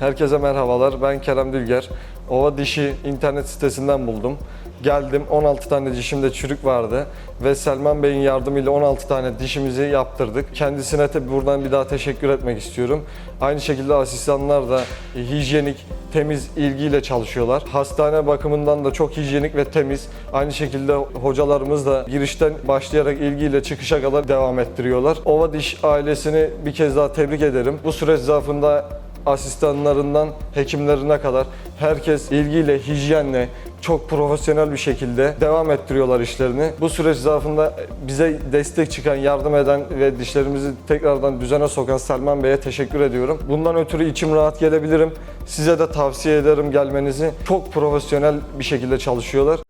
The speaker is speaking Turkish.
Herkese merhabalar. Ben Kerem Dülger. Ova Dişi internet sitesinden buldum. Geldim 16 tane dişimde çürük vardı ve Selman Bey'in yardımıyla 16 tane dişimizi yaptırdık. Kendisine tabi buradan bir daha teşekkür etmek istiyorum. Aynı şekilde asistanlar da hijyenik, temiz ilgiyle çalışıyorlar. Hastane bakımından da çok hijyenik ve temiz. Aynı şekilde hocalarımız da girişten başlayarak ilgiyle çıkışa kadar devam ettiriyorlar. Ova Diş ailesini bir kez daha tebrik ederim. Bu süreç zarfında asistanlarından hekimlerine kadar herkes ilgiyle, hijyenle, çok profesyonel bir şekilde devam ettiriyorlar işlerini. Bu süreç zarfında bize destek çıkan, yardım eden ve dişlerimizi tekrardan düzene sokan Selman Bey'e teşekkür ediyorum. Bundan ötürü içim rahat gelebilirim. Size de tavsiye ederim gelmenizi. Çok profesyonel bir şekilde çalışıyorlar.